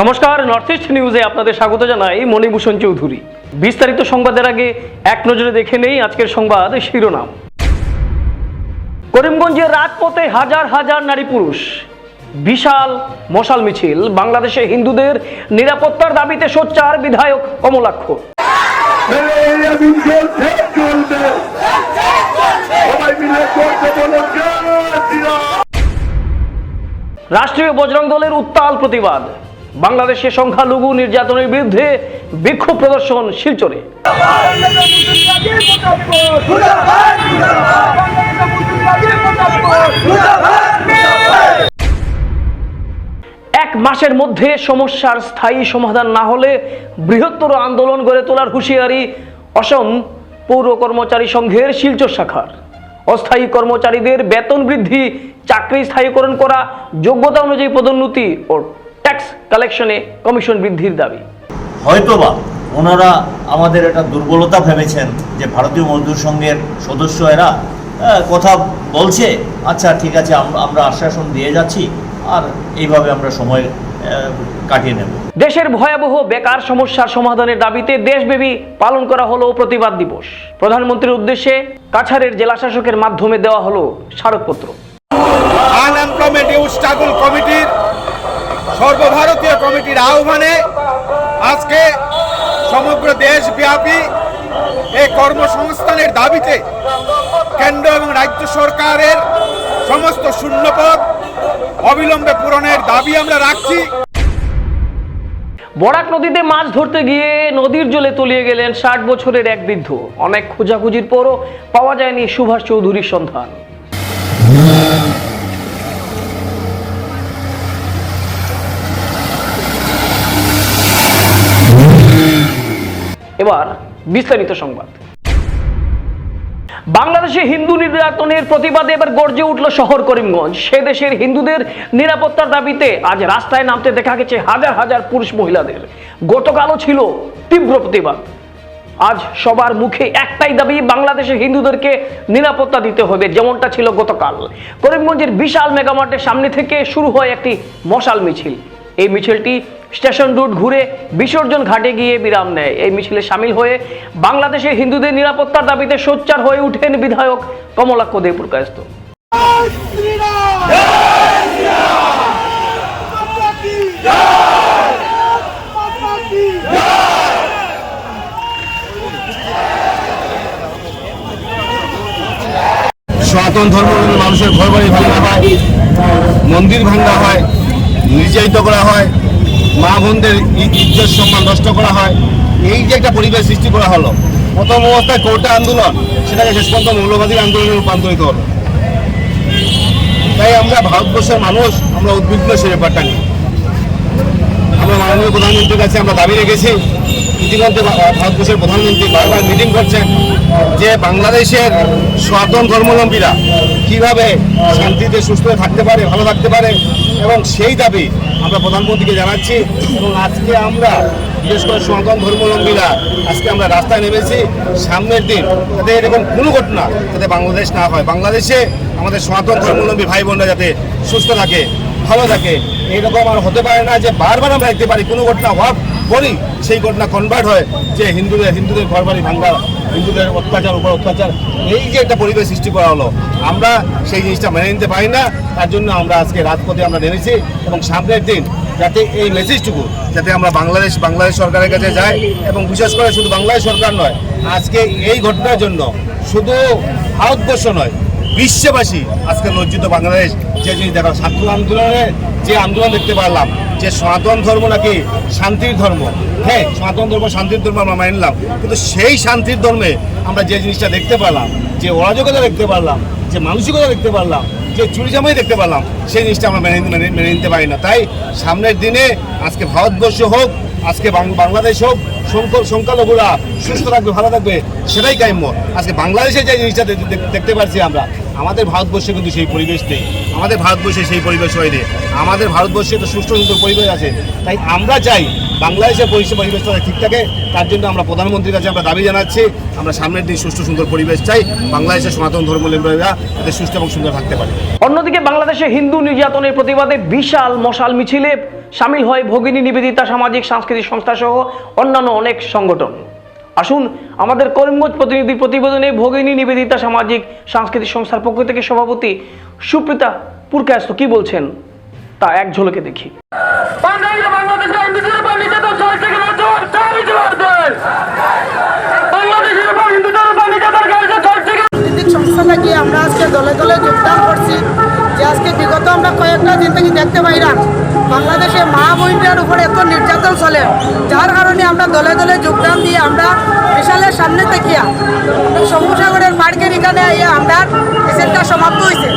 নমস্কার north east নিউজে আপনাদের স্বাগত জানাই মণিভূষণ চৌধুরী। বিস্তারিত সংবাদের আগে এক নজরে দেখে নেই আজকের সংবাদ শিরোনাম। করিমগঞ্জের রাজপথে হাজার হাজার নারী পুরুষ, বিশাল মশাল মিছিল, বাংলাদেশে হিন্দুদের নিরাপত্তার দাবিতে সোচ্চার বিধায়ক কমলাক্ষ। রাষ্ট্রীয় বজরং দলের উত্তাল প্রতিবাদ। বাংলাদেশে সংখ্যালঘু নির্যাতনের বিরুদ্ধে বিক্ষোভ প্রদর্শন শিলচরে। এক মাসের মধ্যে সমস্যার স্থায়ী সমাধান না হলে বৃহত্তর আন্দোলন গড়ে তোলার হুঁশিয়ারি অসম পৌর কর্মচারী সংঘের শিলচর শাখার। অস্থায়ী কর্মচারীদের বেতন বৃদ্ধি, চাকরি স্থায়ীকরণ করা, যোগ্যতা অনুযায়ী পদোন্নতি ও ট্যাক্স কালেকশনে কমিশন বৃদ্ধির দাবি। হয়তোবা ওনারা আমাদের এটা দুর্বলতা ভেবেছেন যে ভারতীয় মজদুর সংঘের সদস্য এরা কথা বলছে আচ্ছা ঠিক আছে আমরা আশ্বাসন দিয়ে যাচ্ছি আর এইভাবে আমরা সময় আহ, কাটিয়ে নেব। দেশের ভয়াবহ বেকার সমস্যার সমাধানের দাবিতে দেশব্যাপী পালন করা হলো প্রতিবাদ দিবস। প্রধানমন্ত্রীর উদ্দেশ্যে কাছাড়ের জেলা শাসকের মাধ্যমে দেওয়া হলো স্মারকপত্র। আনএমপ্লয়মেন্ট স্ট্রাগল কমিটির সর্বভারতীয় কমিটির আহ্বানে আজকে সমগ্র দেশব্যাপী এই কর্মসংস্থানের দাবিতে কেন্দ্র এবং রাজ্য সরকারের সমস্ত শূন্যপদ অবিলম্বে পূরণের দাবি আমরা রাখছি। বরাক নদীতে মাছ ধরতে গিয়ে নদীর জলে তলিয়ে গেলেন ষাট বছরের এক বৃদ্ধ। অনেক খোঁজাখুঁজির পরও পাওয়া যায়নি সুভাষ চৌধুরীর সন্ধান। এবার বিস্তারিত সংবাদ। বাংলাদেশে হিন্দু নির্যাতনের প্রতিবাদে এবার গর্জে উঠল শহর করিমগঞ্জ। সে দেশের হিন্দুদের নিরাপত্তার দাবিতে আজ রাস্তায় নামতে দেখা গেছে হাজার হাজার পুরুষ মহিলাদের। গতকালও ছিল তীব্র প্রতিবাদ। আজ সবার মুখে একটাই দাবি বাংলাদেশের হিন্দুদেরকে নিরাপত্তা দিতে হবে, যেমনটা ছিল গতকাল। করিমগঞ্জের বিশাল মেগামার্টের সামনে থেকে শুরু হয় একটি মশাল মিছিল। এই মিছিলটি স্টেশন রুট ঘুরে বিসর্জন ঘাটে গিয়ে বিরাম নেয়। এই মিছিলে সামিল হয়ে বাংলাদেশের হিন্দুদের নিরাপত্তার দাবিতে সোচ্চার হয়ে উঠেন বিধায়ক কমলাক্ষ দেবপুর কায়স্থ সনাতন ধর্ম মানুষের ঘর বাড়ি ভাঙা হয় মন্দির ভাঙা হয় নির্যাতিত করা হয়, মা বোনদের ইজ্জত সম্মান নষ্ট করা হয়। এই যে একটা পরিবেশ সৃষ্টি করা হলো, প্রথম অবস্থায় কোর্টা আন্দোলন, সেটাকে শেষ পর্যন্ত মৌলবাদী আন্দোলনে রূপান্তরিত হলো। তাই আমরা ভারতবর্ষের মানুষ, আমরা উদ্বিগ্ন সে ব্যাপারটা নিয়ে। আমরা মাননীয় প্রধানমন্ত্রীর কাছে আমরা দাবি রেখেছি, ইতিমধ্যে ভারতবর্ষের প্রধানমন্ত্রী বারবার মিটিং করছেন যে বাংলাদেশের সনাতন ধর্মাবলম্বীরা কীভাবে শান্তিতে সুস্থ থাকতে পারে, ভালো থাকতে পারে এবং সেই দাবি আমরা প্রধানমন্ত্রীকে জানাচ্ছি। এবং আজকে আমরা, বিশেষ করে সনাতন ধর্মাবলম্বীরা, আজকে আমরা রাস্তায় নেমেছি। সামনের দিন যাতে এরকম কোনো ঘটনা যাতে বাংলাদেশ না হয়। বাংলাদেশে আমাদের সনাতন ধর্মাবলম্বী ভাই বোনরা যাতে সুস্থ থাকে। ভালো থাকে। এইরকম আর হতে পারে না যে বারবার আমরা দেখতে পারি, কোনো ঘটনা হওয়ার পরই সেই ঘটনা কনভার্ট হয় যে হিন্দুদের হিন্দুদের ঘর বাড়ি ভাঙ্গা হিন্দুদের অত্যাচার, উপর অত্যাচার, এই যে একটা পরিবেশ সৃষ্টি করা হলো। আমরা সেই জিনিসটা মেনে নিতে পারি না, তার জন্য আমরা আজকে রাজপথে আমরা নেমেছি এবং সামনের দিন যাতে এই মেসেজটুকু যাতে আমরা বাংলাদেশ বাংলাদেশ সরকারের কাছে যাই এবং বিশেষ করে শুধু বাংলাদেশ সরকার নয়, আজকে এই ঘটনার জন্য শুধু ভারতবর্ষ নয় বিশ্ববাসী, আজকে লজ্জিত বাংলাদেশ যে জিনিস দেখা ছাত্র আন্দোলনে যে আন্দোলন দেখতে পারলাম, যে সনাতন ধর্ম নাকি শান্তির ধর্ম হ্যাঁ সনাতন ধর্ম, শান্তির ধর্ম আমরা মেনে নিলাম, কিন্তু সেই শান্তির ধর্মে আমরা যে জিনিসটা দেখতে পারলাম, যে অরাজকতা দেখতে পারলাম, যে মানসিকতা দেখতে পারলাম, যে চুরি জামাই দেখতে পারলাম, সেই জিনিসটা আমরা মেনে- মেনে নিতে পারি না। তাই সামনের দিনে আজকে ভারতবর্ষ হোক আজকে বাংলাদেশ হোক সংখ্য- সংখ্যালঘুরা সুস্থ থাকবে, ভালো থাকবে, সেটাই কাম্য। আজকে বাংলাদেশে যে জিনিসটা দেখ- দেখ- দেখতে পাচ্ছি আমরা, আমাদের ভারতবর্ষে কিন্তু সেই পরিবেশ নেই। আমাদের ভারতবর্ষে সেই পরিবেশ হয়নি আমাদের ভারতবর্ষে তো সুস্থ সুন্দর পরিবেশ আছে। তাই আমরা চাই বাংলাদেশের পরিষেবা পরিবেশটা ঠিক থাকে, তার জন্য আমরা প্রধানমন্ত্রীর কাছে আমরা দাবি জানাচ্ছি, আমরা সামনের দিন সুস্থ সুন্দর পরিবেশ চাই, বাংলাদেশের সনাতন ধর্মাবলম্বীরা যাতে সুস্থ এবং সুন্দর থাকতে পারে। অন্যদিকে বাংলাদেশে হিন্দু নির্যাতনের প্রতিবাদে বিশাল মশাল মিছিলে সামিল হয় ভগিনী নিবেদিতা সামাজিক সাংস্কৃতিক সংস্থা সহ অন্যান্য অনেক সংগঠন। আসুন আমাদের করিমগঞ্জ প্রতিনিধি প্রতিবেদনে ভগিনী নিবেদিতা সামাজিক সাংস্কৃতিক সংস্থার পক্ষ থেকে সভাপতি সুপ্রিতা পুরকায়স্ত কি বলছেন? তা এক ঝলকে দেখি। সংস্থা থেকে আমরা আজকে দলে দলে যোগদান করছি। যে আজকে বিগত আমরা কয়েকটা দিন থেকে দেখতে পাইলাম বাংলাদেশে মা বোনটার উপর এত নির্যাতন চলে, যার কারণে আমরা দলে দলে যোগদান দিয়ে আমরা বিশালের সামনে থেকিয়া শঙ্কুসাগরের পার্কের এখানে আমরা মিছিলটা সমাপ্ত হয়েছে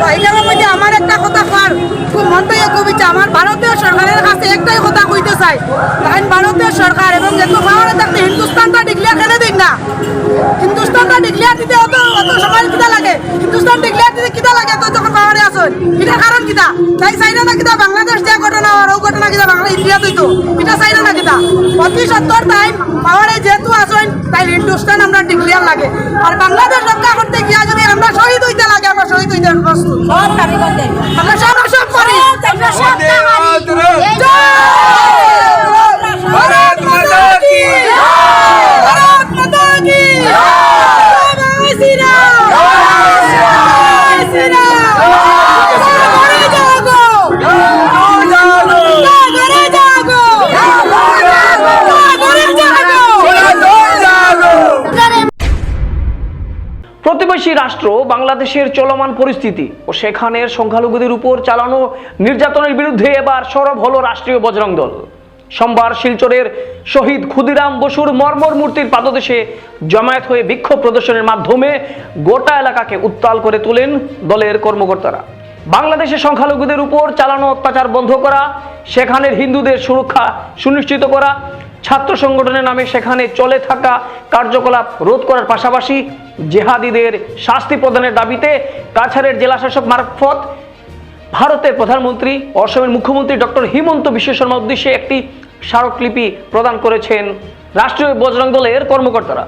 তো এইখানের মধ্যে আমার একটা কথা কর খুব মন থেকে ইচ্ছা আমার ভারতীয় সরকারের কাছে একটাই কথা কইতে চাই। কারণ ভারতীয় সরকার এবং যেহেতু পাওয়ারে থাকতে হিন্দুস্তানটা ডিক্লেয়ার কেন দিন না। হিন্দুস্তানটা ডিক্লেয়ার দিতে অত অত সময় কিতা লাগে? হিন্দুস্তান ডিক্লেয়ার দিতে কিতা লাগে? তো যখন পাওয়ারে আসুন এটা কারণ কিতা? তাই চাইনা না কিতা? বাংলাদেশ যে ঘটনা আর ও ঘটনা কিতা বাংলা ইতিহাস হইতো? এটা চাই না কিতা অতি সত্তর টাইম পাওয়ারে যেহেতু আসেন তাই হিন্দুস্তান আমরা ডিক্লিয়ার লাগে। আর বাংলাদেশ রক্ষা করতে গিয়া যদি আমরা শহীদ হইতে লাগে আমরা শহীদ হইতে প্রস্তুত। আমরা সব সব করি। আমরা সব রাষ্ট্র বাংলাদেশের চলমান পরিস্থিতি ও সেখানের সংখ্যালঘুদের উপর চালানো নির্যাতনের বিরুদ্ধে এবার সরব হলো রাষ্ট্রীয় বজরং দল। সোমবার শিলচরের শহীদ ক্ষুদিরাম বসুর মর্মর মূর্তির পাদদেশে জমায়েত হয়ে বিক্ষোভ প্রদর্শনের মাধ্যমে গোটা এলাকাকে উত্তাল করে তোলেন দলের কর্মকর্তারা। বাংলাদেশের সংখ্যালঘুদের উপর চালানো অত্যাচার বন্ধ করা, সেখানের হিন্দুদের সুরক্ষা সুনিশ্চিত করা, ছাত্র সংগঠনের নামে সেখানে চলে থাকা কার্যকলাপ রোধ করার পাশাপাশি জেহাদিদের শাস্তি প্রদানের দাবিতে কাছাড়ের জেলাশাসক মারফত ভারতের প্রধানমন্ত্রী অসমের মুখ্যমন্ত্রী ডক্টর হিমন্ত বিশ্ব শর্মা উদ্দেশ্যে একটি স্মারকলিপি প্রদান করেছেন রাষ্ট্রীয় বজরং দলের কর্মকর্তারা।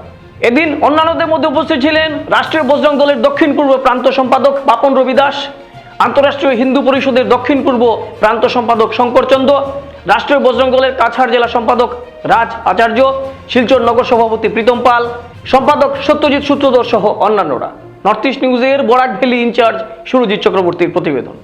এদিন অন্যান্যদের মধ্যে উপস্থিত ছিলেন রাষ্ট্রীয় বজরং দলের দক্ষিণ পূর্ব প্রান্ত সম্পাদক পাপন রবি দাস, আন্তঃরাষ্ট্রীয় হিন্দু পরিষদের দক্ষিণ পূর্ব প্রান্ত সম্পাদক শঙ্করচন্দ্র রাষ্ট্রীয় বজরং দলের কাছাড় জেলা সম্পাদক রাজ আচার্য, শিলচর নগর সভাপতি প্রীতম পাল সম্পাদক সত্যজিৎ সূত্রধর সহ অন্যান্যরা। নর্থ ইস্ট নিউজের বরাক ভ্যালি ইনচার্জ সুরজিৎ চক্রবর্তীর প্রতিবেদন।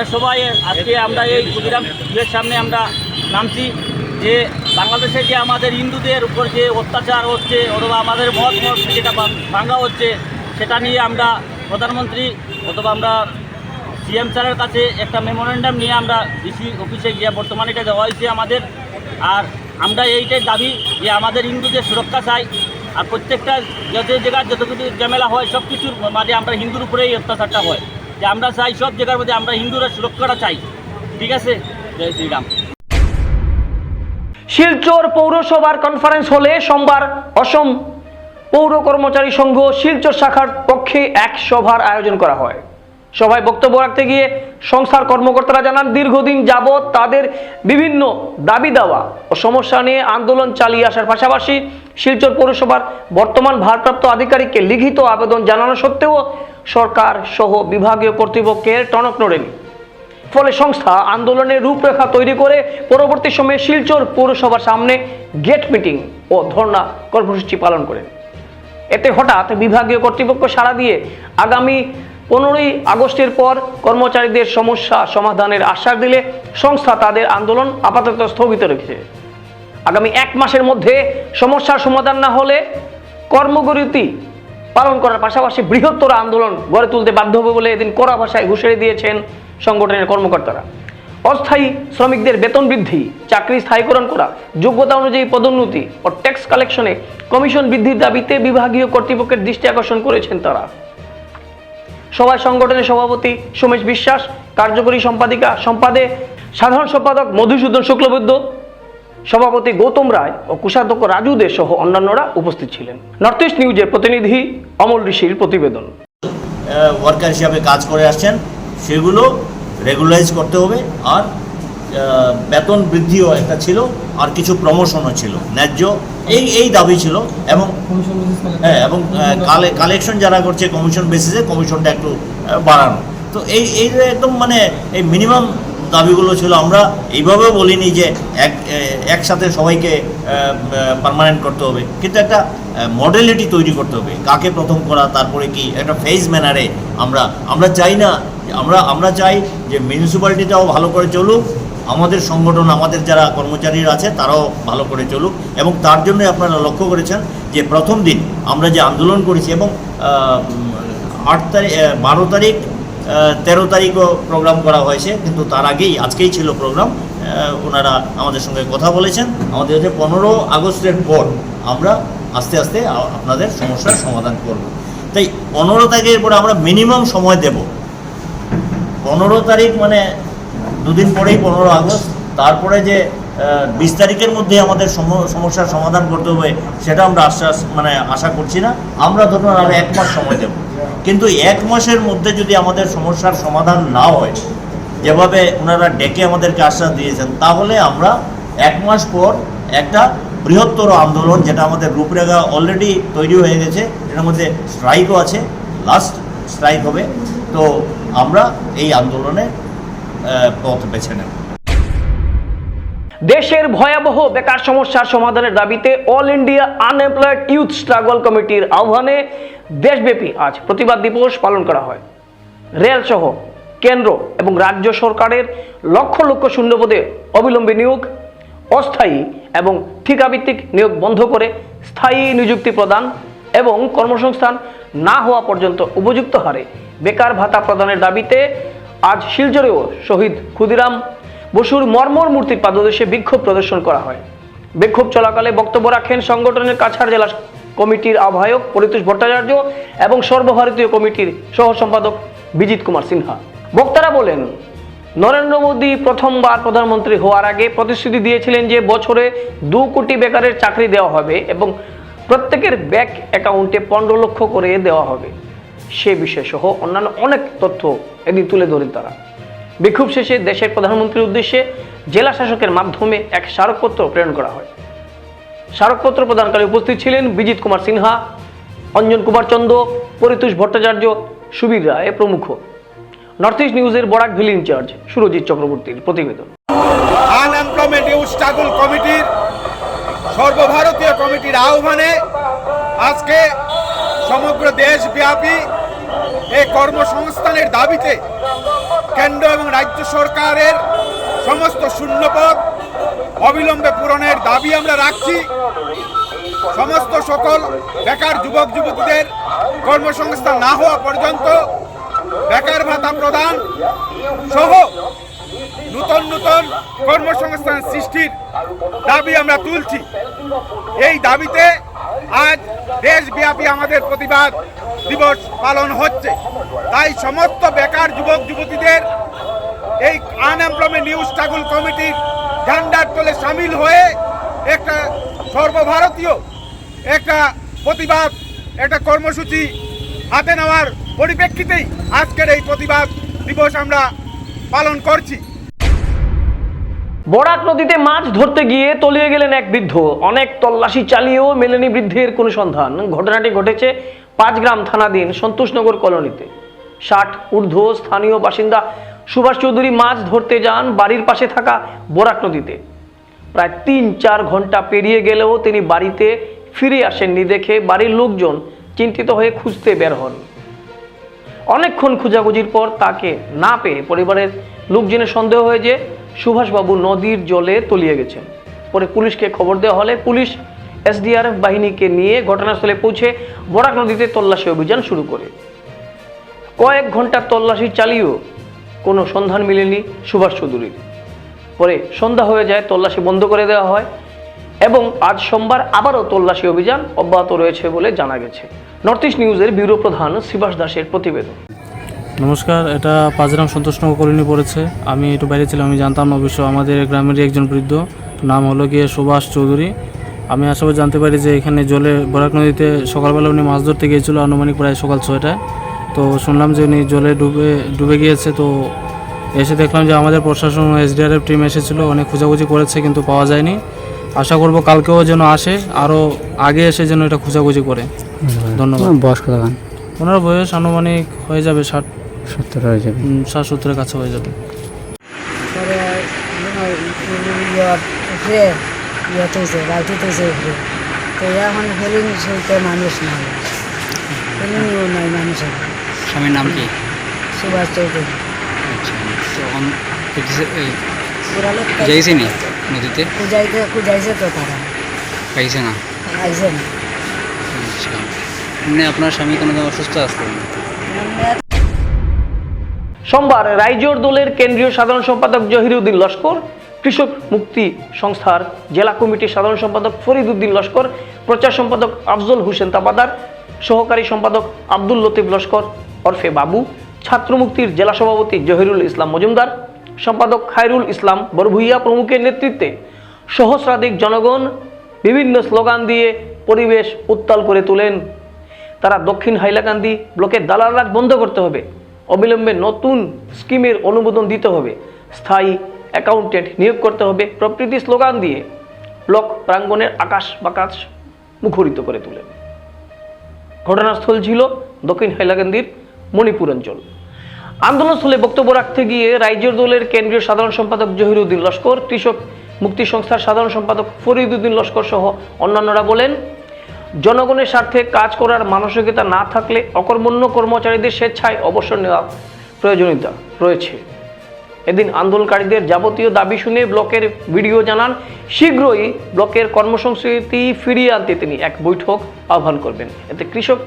আমরা সবাই আজকে আমরা এই ক্ষুদিরাম ইয়ের সামনে আমরা নামছি যে বাংলাদেশে যে আমাদের হিন্দুদের উপর যে অত্যাচার হচ্ছে অথবা আমাদের মত মত যেটা ভাঙ- ভাঙা হচ্ছে, সেটা নিয়ে আমরা প্রধানমন্ত্রী অথবা আমরা সিএম স্যারের কাছে একটা মেমোরেন্ডাম নিয়ে আমরা ডিসি অফিসে গিয়ে বর্তমানে এটা দেওয়া হয়েছে আমাদের। আর আমরা এইটাই দাবি যে আমাদের হিন্দুদের সুরক্ষা চাই। আর প্রত্যেকটা যত জায়গায় যত কিছু ঝামেলা হয় সব কিছুর মানে আমরা হিন্দুর উপরেই অত্যাচারটা হয়। যে আমরা চাই, সব জায়গার মধ্যে আমরা হিন্দুরা সুরক্ষাটা চাই। ঠিক আছে? জয় শ্রীরাম। শিলচর পৌরসভার কনফারেন্স হলে সোমবার অসম পৌর কর্মচারী সংঘ শিলচর শাখার পক্ষে এক সভার আয়োজন করা হয়। সভায় বক্তব্য রাখতে গিয়ে সংস্থার কর্মকর্তারা জানান, দীর্ঘদিন যাবৎ তাদের বিভিন্ন দাবি দেওয়া ও সমস্যা নিয়ে আন্দোলন চালিয়ে আসার পাশাপাশি শিলচর পৌরসভার বর্তমান ভারপ্রাপ্ত আধিকারিককে লিখিত আবেদন জানানো সত্ত্বেও সরকার সহ বিভাগীয় কর্তৃপক্ষের টনক নড়েনি। ফলে সংস্থা আন্দোলনের রূপরেখা তৈরি করে পরবর্তী সময়ে শিলচর পৌরসভার সামনে গেট মিটিং ও ধর্ণা কর্মসূচি পালন করেন। এতে হঠাৎ বিভাগীয় কর্তৃপক্ষ সাড়া দিয়ে আগামী পনেরোই আগস্টের পর কর্মচারীদের সমস্যা সমাধানের আশ্বাস দিলে সংস্থা তাদের আন্দোলন আপাতত স্থগিত রেখেছে। আগামী এক মাসের মধ্যে সমস্যার সমাধান না হলে কর্মবিরতি পালন করার পাশাপাশি বৃহত্তর আন্দোলন গড়ে তুলতে বাধ্য হবে বলে এদিন কড়া ভাষায় হুঁশিয়ারি দিয়েছেন সংগঠনের কর্মকর্তারা। অস্থায়ী শ্রমিকদের বেতন বৃদ্ধি, চাকরি স্থায়ীকরণ করা, যোগ্যতা অনুযায়ী পদোন্নতি ও ট্যাক্স কালেকশনে কমিশন বৃদ্ধির দাবিতে বিভাগীয় কর্তৃপক্ষের দৃষ্টি আকর্ষণ করেছেন তারা। সভায় সংগঠনের সভাপতি সোমেশ বিশ্বাস, কার্যকরী সম্পাদিকা সম্পাদে সাধারণ সম্পাদক মধুসূদন শুক্লবৈদ্য সভাপতি গৌতম রায় ও কোষাধ্যক্ষ রাজু দে সহ অন্যান্যরা উপস্থিত ছিলেন। নর্থ ইস্ট নিউজের প্রতিনিধি অমল ঋষির প্রতিবেদন। ওয়ার্কার হিসাবে কাজ করে আসছেন। সেগুলো রেগুলারাইজ করতে হবে। আর বেতন বৃদ্ধিও একটা ছিল। আর কিছু প্রমোশনও ছিল। ন্যায্য এই এই দাবি ছিল। এবং হ্যাঁ এবং কালেকশন যারা করছে কমিশন বেসিসে কমিশনটা একটু বাড়ানো। তো এই এই যে একদম মানে এই মিনিমাম দাবিগুলো ছিল, আমরা এইভাবেও বলিনি যে এক একসাথে সবাইকে পার্মানেন্ট করতে হবে। কিন্তু একটা মডেলিটি তৈরি করতে হবে। কাকে প্রথম করা, তারপরে কি, একটা ফেজ ম্যানারে আমরা আমরা চাই না, আমরা আমরা চাই যে মিউনিসিপ্যালিটিটাও ভালো করে চলুক, আমাদের সংগঠন, আমাদের যারা কর্মচারীরা আছে, তারাও ভালো করে চলুক, এবং তার জন্যই আপনারা লক্ষ্য করেছেন যে প্রথম দিন আমরা যে আন্দোলন করেছি এবং আট তারিখ বারো তারিখ তেরো তারিখও প্রোগ্রাম করা হয়েছে, কিন্তু তার আগেই, আজকেই ছিল প্রোগ্রাম ওনারা আমাদের সঙ্গে কথা বলেছেন। আমাদের হচ্ছে পনেরো আগস্টের পর আমরা আস্তে আস্তে আপনাদের সমস্যার সমাধান করব। তাই পনেরো তারিখের পরে আমরা মিনিমাম সময় দেব। পনেরো তারিখ মানে দুদিন পরেই পনেরো আগস্ট, তারপরে যে বিশ তারিখের মধ্যে আমাদের সম- সমস্যার সমাধান করতে হবে, সেটা আমরা আশ্বাস মানে আশা করছি না। আমরা ধরুন আরও এক মাস সময় দেব। কিন্তু এক মাসের মধ্যে যদি আমাদের সমস্যার সমাধান না হয়, যেভাবে ওনারা ডেকে আমাদেরকে আশ্বাস দিয়েছেন, তাহলে আমরা এক মাস পর একটা বৃহত্তর আন্দোলন, যেটা আমাদের রূপরেখা অলরেডি তৈরি হয়ে গেছে, এটার মধ্যে স্ট্রাইকও আছে লাস্ট স্ট্রাইক হবে। তো আমরা এই আন্দোলনে পথ বেছে নেব। দেশের ভয়াবহ বেকার সমস্যার সমাধানের দাবিতে all India unemployed youth struggle কমিটির আহ্বানে দেশব্যাপী আজ প্রতিবাদ দিবস পালন করা হয়। রেল সহ কেন্দ্র এবং রাজ্য সরকারের লক্ষ লক্ষ শূন্যপদে অবিলম্বে নিয়োগ, অস্থায়ী এবং ঠিকাভিত্তিক নিয়োগ বন্ধ করে স্থায়ী নিযুক্তি প্রদান এবং কর্মসংস্থান না হওয়া পর্যন্ত উপযুক্ত হারে বেকার ভাতা প্রদানের দাবিতে আজ শিলচরেও শহীদ ক্ষুদিরাম বসুর মর্মর মূর্তির পাদদেশে বিক্ষোভ প্রদর্শন করা হয়। বিক্ষোভ চলাকালে বক্তব্য রাখেন সংগঠনের কাছাড় জেলা কমিটির আহ্বায়ক পরিতোষ ভট্টাচার্য এবং সর্বভারতীয় কমিটির সহ সম্পাদক বিজিত কুমার সিনহা। বক্তারা বলেন, নরেন্দ্র মোদী প্রথমবার প্রধানমন্ত্রী হওয়ার আগে প্রতিশ্রুতি দিয়েছিলেন যে বছরে দু কোটি বেকারের চাকরি দেওয়া হবে এবং প্রত্যেকের ব্যাংক অ্যাকাউন্টে পনেরো লক্ষ করে দেওয়া হবে। সে বিষয় সহ অন্যান্য অনেক তথ্য এদিন তুলে ধরেন তারা। বিক্ষোভ শেষে দেশের প্রধানমন্ত্রীর উদ্দেশ্যে জেলা শাসকের মাধ্যমে এক স্মারকপত্র প্রেরণ করা হয়। স্মারকপত্র প্রদানকালে উপস্থিত ছিলেন বিজিত কুমার সিনহা, অঞ্জন কুমার চন্দ, পরিতোষ ভট্টাচার্য, সুবীর রায় প্রমুখ। নর্থ ইস্ট নিউজের বরাক ভিল ইনচার্জ সুরজিৎ চক্রবর্তীর প্রতিবেদন। কমিটির সর্বভারতীয় কমিটির আহ্বানে আজকে সমগ্র দেশব্যাপী এই কর্মসংস্থানের দাবিতে কেন্দ্র এবং রাজ্য সরকারের সমস্ত শূন্যপদ অবিলম্বে পূরণের দাবি আমরা রাখছি। সমস্ত সকল বেকার যুবক, যুবতীদের কর্মসংস্থান না হওয়া পর্যন্ত বেকার ভাতা প্রদান সহ নূতন নূতন কর্মসংস্থান সৃষ্টির দাবি আমরা তুলছি। এই দাবিতে আজ দেশব্যাপী আমাদের প্রতিবাদ দিবস পালন হচ্ছে। তাই সমস্ত বেকার যুবক, যুবতীদের এই আনএমপ্লয়মেন্ট নিউজ স্ট্রাগল কমিটির ঝান্ডার তলে সামিল হয়ে একটা সর্বভারতীয় একটা প্রতিবাদ, একটা কর্মসূচি হাতে নেওয়ার পরিপ্রেক্ষিতেই আজকের এই প্রতিবাদ দিবস আমরা পালন করছি। বরাক নদীতে মাছ ধরতে গিয়ে তলিয়ে গেলেন এক বৃদ্ধ। অনেক তল্লাশি চালিয়েও মেলেনি বৃদ্ধের কোনো সন্ধান। ঘটনাটি ঘটেছে পাঁচগ্রাম থানাধীন সন্তোষনগর কলোনিতে। ষাট ঊর্ধ্ব স্থানীয় বাসিন্দা সুভাষ চৌধুরী মাছ ধরতে যান বাড়ির পাশে থাকা বরাক নদীতে। প্রায় তিন চার ঘণ্টা পেরিয়ে গেলেও তিনি বাড়িতে ফিরে আসেননি দেখে বাড়ির লোকজন চিন্তিত হয়ে খুঁজতে বের হন। অনেকক্ষণ খোঁজাখুঁজির পর তাকে না পেয়ে পরিবারের লোকজনের সন্দেহ হয়ে যে সুভাষবাবু নদীর জলে তলিয়ে গেছেন। পরে পুলিশকে খবর দেওয়া হলে পুলিশ এসডিআরএফ বাহিনীকে নিয়ে ঘটনাস্থলে পৌঁছে বরাক নদীতে তল্লাশি অভিযান শুরু করে। কয়েক ঘণ্টা তল্লাশি চালিয়েও কোনো সন্ধান মিলেনি সুভাষ চৌধুরীর পরে সন্ধ্যা হয়ে যায়, তল্লাশি বন্ধ করে দেওয়া হয় এবং আজ সোমবার আবারও তল্লাশি অভিযান অব্যাহত রয়েছে বলে জানা গেছে। নর্থ ইস্ট নিউজের ব্যুরো প্রধান শিবাস দাসের প্রতিবেদন। নমস্কার এটা পাঁচগ্রাম সন্তোষনগর কলোনি পড়েছে। আমি একটু বাইরে ছিলাম আমি জানতাম না অবশ্য আমাদের গ্রামেরই একজন বৃদ্ধ নাম হলো গিয়ে সুভাষ চৌধুরী। আমি আসলে জানতে পারি যে এখানে জলে বরাক নদীতে সকালবেলা উনি মাছ ধরতে গিয়েছিল আনুমানিক প্রায় সকাল ছয়টায়। তো শুনলাম যে উনি জলে ডুবে ডুবে গিয়েছে তো এসে দেখলাম যে আমাদের প্রশাসন এসডিআরএফ টিম এসেছিল অনেক খোঁজাখুঁজি করেছে কিন্তু পাওয়া যায়নি। আশা করব কালকেও যেন আসে আরও আগে এসে যেন এটা খোঁজাখুঁজি করে। ধন্যবাদ। বয়স কত গান ওনার বয়স আনুমানিক হয়ে যাবে ষাট সত্তর হয়ে যাবে। ষাট সত্তরের কাছে হয়ে যাবে। ইয়ে উপরে তো এখন ফেলিং তো মানুষ নাই। ফেলিংও নাই মানুষের স্বামীর নাম কি? সুভাষ চৌধুরী। আচ্ছা তখন যাইছে নি নদীতে? কুজাইতে কুজাইছে তো তারা। পাইছে না? আইছে না। আচ্ছা। এমনি আপনার স্বামী কোনো অসুস্থ আছে? সোমবার রাইজোর দলের কেন্দ্রীয় সাধারণ সম্পাদক জহিরুদ্দিন লস্কর, কৃষক মুক্তি সংস্থার জেলা কমিটির সাধারণ সম্পাদক ফরিদুদ্দিন লস্কর, প্রচার সম্পাদক আফজল হোসেন তাবাদার, সহকারী সম্পাদক আব্দুল লতিফ লস্কর, ওরফে বাবু, ছাত্র মুক্তির জেলা সভাপতি জহিরুল ইসলাম মজুমদার, সম্পাদক খায়রুল ইসলাম বরভুইয়া প্রমুখের নেতৃত্বে সহস্রাধিক জনগণ বিভিন্ন স্লোগান দিয়ে পরিবেশ উত্তাল করে তোলেন। তারা দক্ষিণ হাইলাকান্দি ব্লকের দালাল রাজ বন্ধ করতে হবে। অবিলম্বে নতুন স্কিমের অনুমোদন দিতে হবে। স্থায়ী অ্যাকাউন্টেন্ট নিয়োগ করতে হবে প্রভৃতি স্লোগান দিয়ে ব্লক প্রাঙ্গণের আকাশ বাকাশ মুখরিত করে তোলেন ঘটনাস্থল ছিল দক্ষিণ হাইলাকান্দির মণিপুর অঞ্চল। আন্দোলনস্থলে বক্তব্য রাখতে গিয়ে রাজ্যের দলের কেন্দ্রীয় সাধারণ সম্পাদক জহিরুদ্দিন লস্কর, কৃষক মুক্তি সংস্থার সাধারণ সম্পাদক ফরিদুদ্দিন লস্কর সহ অন্যান্যরা বলেন জনগণের স্বার্থে কাজ করার মানসিকতা না থাকলে অকর্মণ্য কর্মচারীদের স্বেচ্ছায় অবসর নেওয়া প্রয়োজনীয়তা রয়েছে। এদিন আন্দোলনকারীদের যাবতীয় দাবি শুনে ব্লকের ভিডিও জানান, শীঘ্রই ব্লকের কর্মসংস্কৃতি ফিরিয়ে আনতে তিনি এক বৈঠক আহ্বান করবেন। এতে কৃষক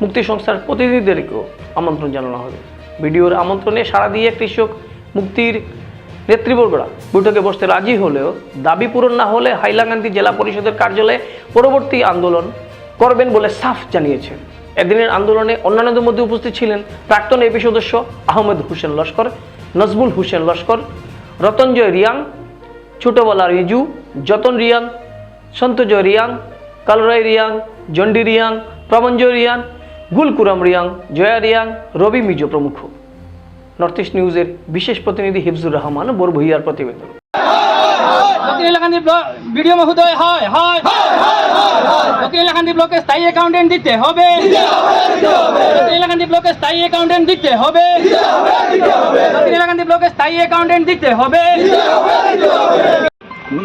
মুক্তি সংস্থার প্রতিনিধিদেরকেও আমন্ত্রণ জানানো হবে। ভিডিওর আমন্ত্রণে সাড়া দিয়ে কৃষক মুক্তির নেতৃবর্গরা বৈঠকে বসতে রাজি হলেও দাবি পূরণ না হলে হাইলাকান্দি জেলা পরিষদের কার্যালয়ে পরবর্তী আন্দোলন করবেন বলে সাফ জানিয়েছেন এদিনের আন্দোলনে অন্যান্যদের মধ্যে উপস্থিত ছিলেন প্রাক্তন এপি সদস্য আহমেদ হোসেন লস্কর নজবুল হোসেন লস্কর, রতনজয় রিয়াং, ছোটবেলা রিজু, যতন রিয়াং সন্তজয় রিয়াং, কালরাই রিয়াং, জন্ডি রিয়াং প্রবঞ্জয় রিয়াং, গুলকুরাম রিয়াং, জয়া রিয়াং, রবি মিজো প্রমুখ। নর্থ ইস্ট নিউজের বিশেষ প্রতিনিধি হিফজুর রহমান বরভুইয়ার প্রতিবেদন। ভিডিও মহোদয় হয় হয়। ব্লকে স্থায়ী অ্যাকাউন্টেন্ট দিতে হবে। এলাকান্দি ব্লকে স্থায়ী অ্যাকাউন্টেন্ট দিতে হবে। এলাকান্দি ব্লকে স্থায়ী অ্যাকাউন্টেন্ট দিতে হবে।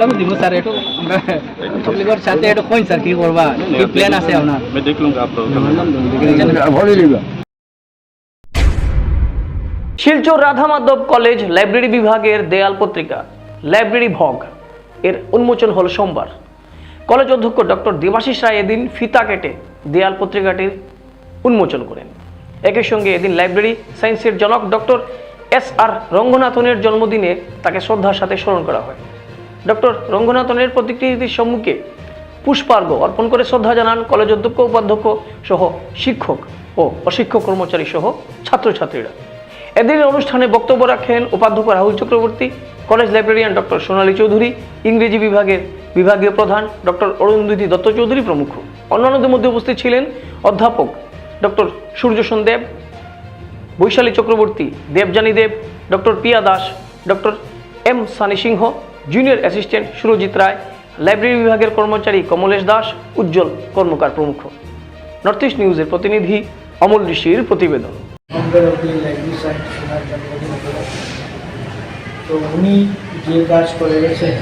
আমি দিব স্যার একটু পাবলিকের সাথে একটু কইন স্যার কি করবা? কি প্ল্যান আছে আপনার? শিলচর রাধা মাধব কলেজ লাইব্রেরি বিভাগের দেয়াল পত্রিকা, লাইব্রেরি ভগ। এর উন্মোচন হল সোমবার। কলেজ অধ্যক্ষ ডক্টর দেবাশিস রায় এদিন ফিতা কেটে দেয়াল পত্রিকাটির উন্মোচন করেন। একই সঙ্গে এদিন লাইব্রেরি সায়েন্সের জনক ডক্টর এস আর রঙ্গনাথনের জন্মদিনে তাকে শ্রদ্ধার সাথে স্মরণ করা হয়। ডক্টর রঙ্গনাথনের প্রতিকৃতির সম্মুখে পুষ্পার্ঘ অর্পণ করে শ্রদ্ধা জানান কলেজ অধ্যক্ষ, উপাধ্যক্ষ সহ শিক্ষক ও অশিক্ষক কর্মচারী সহ ছাত্রছাত্রীরা। এদিনের অনুষ্ঠানে বক্তব্য রাখেন উপাধ্যক্ষ Rahul Chakraborty, college librarian doctor Sonali Chowdhury, ইংরেজি বিভাগের বিভাগীয় প্রধান ডক্টর অরুন্ধতি দত্ত চৌধুরী প্রমুখ। অন্যান্যদের মধ্যে উপস্থিত ছিলেন অধ্যাপক doctor Suryasen Deb, Baishali Chakraborty, Debjani Deb, doctor Piya Das, doctor M Sunny Singha, junior assistant Surajit Roy, library বিভাগের কর্মচারী কমলেশ দাস, উজ্জ্বল কর্মকার প্রমুখ। নর্থ ইস্ট নিউজের প্রতিনিধি অমল ঋষির প্রতিবেদন। তো উনি যে কাজ করে গেছেন,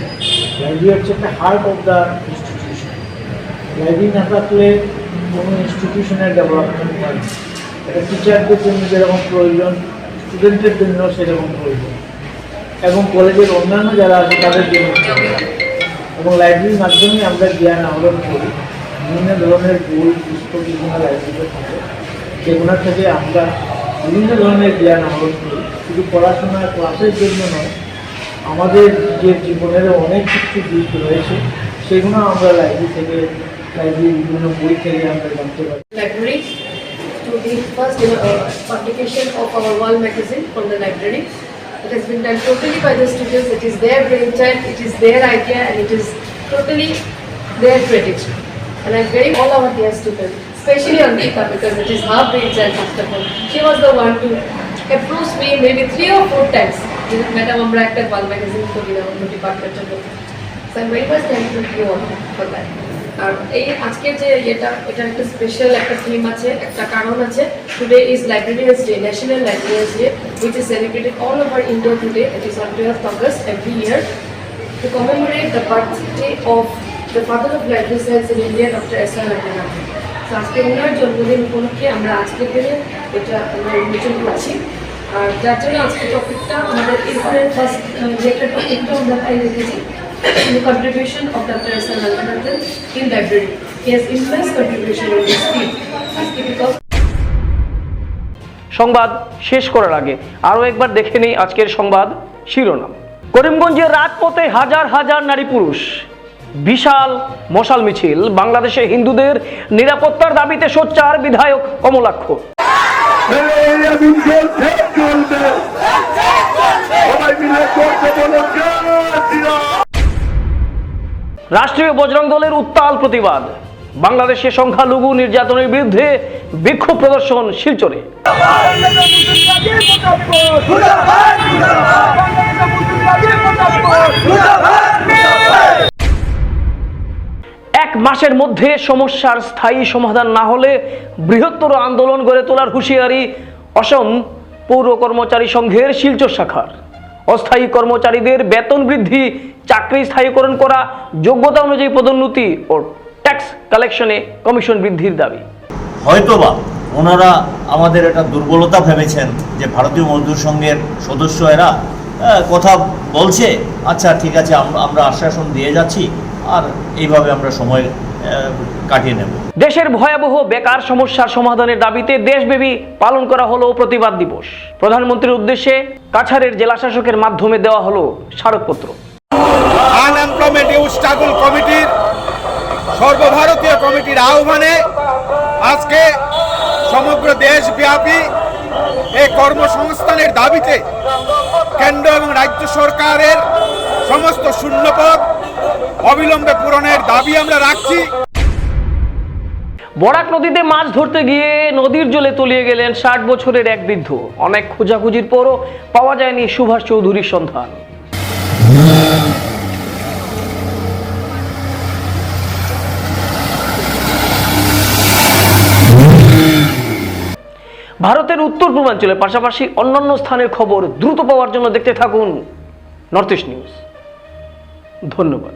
লাইব্রেরি হচ্ছে একটা heart of the institution library না থাকলে কোনো ইনস্টিটিউশনের ডেভেলপমেন্ট হয় টিচারদের জন্য যেরকম প্রয়োজন স্টুডেন্টের জন্য সেরকম প্রয়োজন। এবং কলেজের অন্যান্য যারা আছে, তাদের জন্য এবং লাইব্রেরির মাধ্যমে আমরা জ্ঞান আহরণ করি। বিভিন্ন ধরনের বই পুস্তক বিভিন্ন লাইব্রেরিতে থাকে। যেগুলো থেকে আমরা বিভিন্ন ধরনের জ্ঞান আহরণ করি শুধু পড়াশোনা ক্লাসের জন্য নয় আমাদের যে জীবনেরও অনেক কিছু দিক রয়েছে সেগুলো আমরা লাইব্রেরি থেকে লাইব্রেরি বিভিন্ন বই থেকে আমরা জানতে পারি the first uh, publication of our wall magazine from the library. It has been done totally by the students. It is their brainchild, it is their idea, and it is totally their credit. And I'm very all our dear students, especially Ankita, because it is her brainchild first of all. She was the one to approach me maybe three or four times. Madam, আমরা একটা wall magazine করি না অন্য ডিপার্টমেন্টের মধ্যে So I'm very much thankful to you all for that. আর এই আজকের যে এটা এটার একটা স্পেশাল একটা থিম আছে একটা কারণ আছে today is librarians day national librarians day which is celebrated all over India today it is on twelfth August every year to commemorate the birthday of the father of library science in India doctor S R Rabindranath আজকে ওনার জন্মদিন উপলক্ষে আমরা আজকের দিনে এটা আমরা উন্মোচন করছি আর যার জন্য আজকে টপিকটা আমাদের এরপরে ফার্স্ট যে একটা টপিকটা আমরা তাই রেখেছি, the contribution of Dr. S. R. Raghunathan in library. সংবাদ শেষ করার আগে আরও একবার দেখে নেই আজকের সংবাদ শিরোনাম করিমগঞ্জের রাজপথে হাজার হাজার নারী পুরুষ বিশাল মশাল মিছিল, বাংলাদেশে হিন্দুদের নিরাপত্তার দাবিতে সোচ্চার বিধায়ক কমলাক্ষ। রাষ্ট্রীয় বজরং দলের উত্তাল প্রতিবাদ, বাংলাদেশে সংখ্যালঘু নির্যাতনের বিরুদ্ধে বিক্ষোভ প্রদর্শন শিলচরে। এক মাসের মধ্যে সমস্যার স্থায়ী সমাধান না হলে বৃহত্তর আন্দোলন গড়ে তোলার হুঁশিয়ারি অসম পৌর কর্মচারী সংঘের শিলচর শাখার। অস্থায়ী কর্মচারীদের বেতন বৃদ্ধি, চাকরি স্থায়ীকরণ করা, যোগ্যতা অনুযায়ী পদোন্নতি ও ট্যাক্স কালেকশনে কমিশন বৃদ্ধির দাবি। হয়তোবা ওনারা আমাদের এটা দুর্বলতা ভেবেছেন যে ভারতীয় মজদুর সংঘের সদস্য এরা কথা বলছে আচ্ছা ঠিক আছে আমরা আশ্বাসন দিয়ে যাচ্ছি। আর এইভাবে আমরা সময় কাটিয়ে নেব। দেশের ভয়াবহ বেকার সমস্যার সমাধানের দাবিতে দেশব্যাপী পালন করা হলো প্রতিবাদ দিবস। প্রধানমন্ত্রীর উদ্দেশ্যে কাছাড়ের জেলা শাসকের মাধ্যমে দেওয়া হলো স্মারকপত্র। আনএমপ্লয়মেন্ট ইউথ স্ট্রাগল কমিটির সর্বভারতীয় কমিটির আহ্বানে আজকে সমগ্র দেশব্যাপী এই কর্মসংস্থানের দাবিতে কেন্দ্র এবং রাজ্য সরকারের সমস্ত শূন্যপদ অবিলম্বে পূরণের দাবি আমরা রাখছি। বরাক নদীতে মাছ ধরতে গিয়ে নদীর জলে তলিয়ে গেলেন ষাট বছরের এক বৃদ্ধ। অনেক খোঁজাখুঁজির পরও পাওয়া যায়নি সুভাষ চৌধুরীর সন্ধান। ভারতের উত্তর পূর্বাঞ্চলের পাশাপাশি অন্যান্য স্থানের খবর দ্রুত পাওয়ার জন্য দেখতে থাকুন নর্থ ইস্ট নিউজ। ধন্যবাদ।